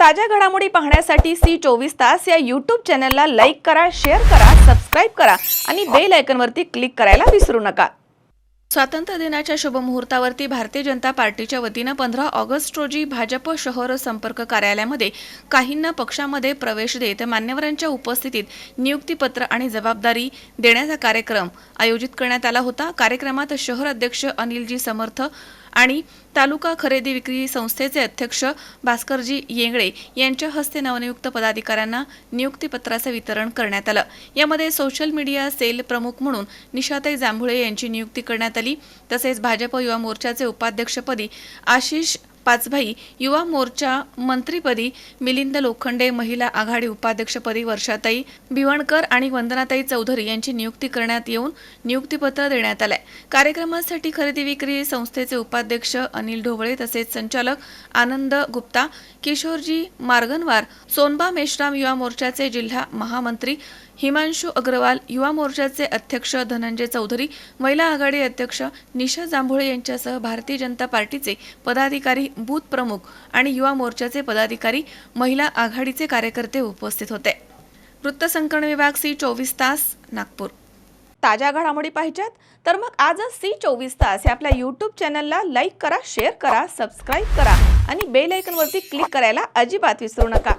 ताज्या घडामोडी पाहण्यासाठी सी चोवीस तास या यूट्यूब चॅनलला लाईक करा शेअर करा सबस्क्राईब करा आणि बेल आयकनवरती क्लिक करायला विसरू नका. स्वातंत्र्य दिनाच्या शुभमुहूर्तावरती भारतीय जनता पार्टीच्या वतीनं पंधरा ऑगस्ट रोजी भाजप शहर संपर्क कार्यालयामध्ये काहींना पक्षामध्ये प्रवेश देत मान्यवरांच्या उपस्थितीत नियुक्तीपत्र आणि जबाबदारी देण्याचा कार्यक्रम आयोजित करण्यात आला होता. कार्यक्रमात शहर अध्यक्ष अनिलजी समर्थ आणि तालुका खरेदी विक्री संस्थेचे अध्यक्ष भास्करजी येंगळे यांच्या हस्ते नवनियुक्त पदाधिकाऱ्यांना नियुक्तीपत्राचं वितरण करण्यात आलं. यामध्ये सोशल मीडिया सेल प्रमुख म्हणून निशाताई जांभुळे यांची नियुक्ती करण्यात आली. तसेच भाजप युवा मोर्चाचे उपाध्यक्षपदी आशिष पाचभाई युवा मोर्चा मंत्रीपदी मिलिंद लोखंडे महिला आघाडी उपाध्यक्षपदी वर्षाताई भिवणकर आणि वंदनाताई चौधरी यांची नियुक्ती करण्यात येऊन नियुक्तीपत्र देण्यात आलंय. कार्यक्रमासाठी खरेदी विक्री संस्थेचे उपाध्यक्ष अनिल ढोबळे तसेच संचालक आनंद गुप्ता किशोरजी मार्गनवार सोनबा मेश्राम युवा मोर्चाचे जिल्हा महामंत्री हिमांशू अग्रवाल युवा मोर्चाचे अध्यक्ष धनंजय चौधरी महिला आघाडी अध्यक्ष निशा जांभुळे यांच्यासह भारतीय जनता पार्टीचे पदाधिकारी बूथ प्रमुख आणि युवा मोर्चाचे पदाधिकारी महिला आघाडीचे कार्यकर्ते उपस्थित होते. वृत्तसंकलन विभाग सी चोवीस तास नागपूर. ताज्या घडामोडी पाहिजेत? तर मग आजच सी चोवीस तास या आपल्या यूट्यूब चॅनलला लाईक करा शेअर करा सबस्क्राईब करा आणि बेल आयकनवरती क्लिक करायला अजिबात विसरू नका.